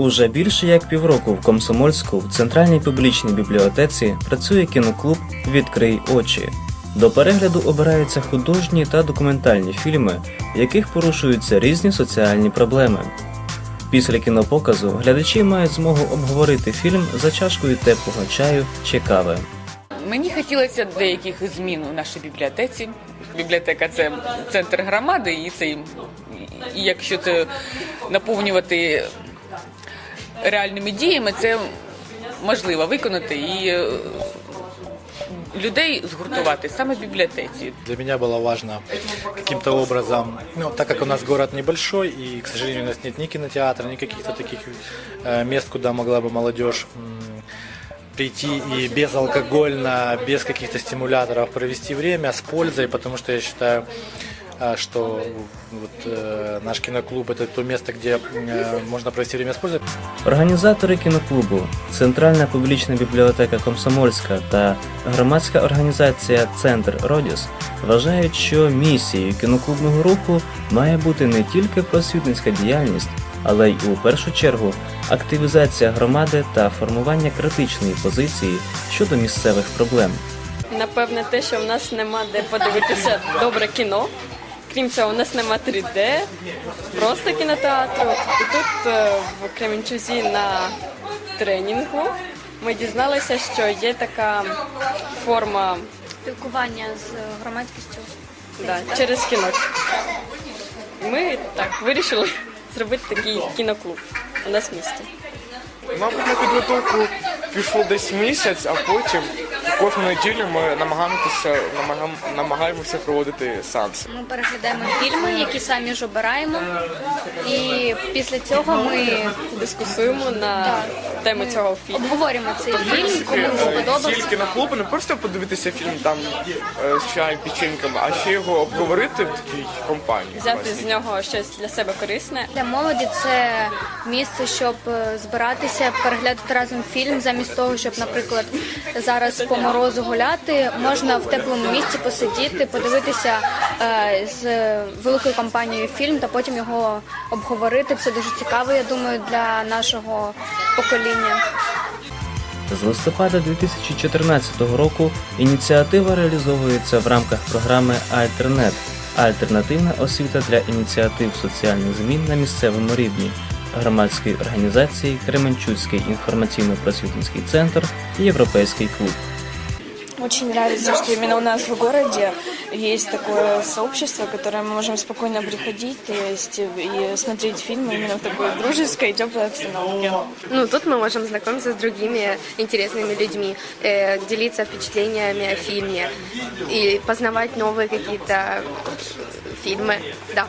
Уже більше як півроку в Комсомольську в центральній публічній бібліотеці працює кіноклуб Відкрий очі. До перегляду обираються художні та документальні фільми, в яких порушуються різні соціальні проблеми. Після кінопоказу глядачі мають змогу обговорити фільм за чашкою теплого чаю чи кави. Мені хотілося деяких змін у нашій бібліотеці. Бібліотека це центр громади, і це якщо це наповнювати реальними діями, це можливо виконати і е, людей згуртувати саме в бібліотеці. Для меня было важно каким-то образом, ну, так как у нас город небольшой, и, к сожалению, у нас нет ни кинотеатра, ни каких-то таких э, мест, куда могла бы молодежь м, прийти и безалкогольно, без каких-то стимуляторов провести время с пользой, потому что я считаю, э, что вот, э, наш киноклуб это то место, где э, можно провести время с пользой. Організатори кіноклубу, Центральна публічна бібліотека Комсомольська та громадська організація Центр Родіс вважають, що місією кіноклубного руху має бути не тільки просвітницька діяльність, але й у першу чергу активізація громади та формування критичної позиції щодо місцевих проблем. Напевне, те, що в нас нема де подивитися добре кіно. Крім цього, у нас нема 3D, просто кінотеатру. І тут е, в Кременчузі на тренінгу ми дізналися, що є така форма спілкування з громадськістю. да, через кіно. Ми так вирішили зробити такий кіноклуб у нас в місті. Мабуть, на підготовку пішов десь місяць, а потім кожну неділю ми намагаємося, намагаємося проводити сеанси. Ми переглядаємо фільми, які самі ж обираємо. І після цього ми Дискусуємо на тему цього фільму. обговорюємо цей фільм, кому він сподобався. Тільки на клубу не просто подивитися фільм там е, з чаєм печеньками, а ще його обговорити в такій компанії. Взяти з нього щось для себе корисне. Для молоді це місце, щоб е, збиратися, переглядати разом фільм, замість того, щоб, наприклад, зараз по морозу гуляти, можна в теплому місці посидіти, подивитися е, з великою компанією фільм та потім його обговорити. Це дуже цікаво, я думаю, для нашого покоління. З листопада 2014 року ініціатива реалізовується в рамках програми Альтернет альтернативна освіта для ініціатив соціальних змін на місцевому рівні громадської організації Кременчуцький інформаційно-просвітницький центр і Європейський клуб. Очень нравится, что именно у нас в городе есть такое сообщество, в которое мы можем спокойно приходить, то есть и смотреть фильмы именно в такой дружеской, теплой обстановке. Ну, тут мы можем знакомиться с другими интересными людьми, э, делиться впечатлениями о фильме и познавать новые какие-то фильмы. Да.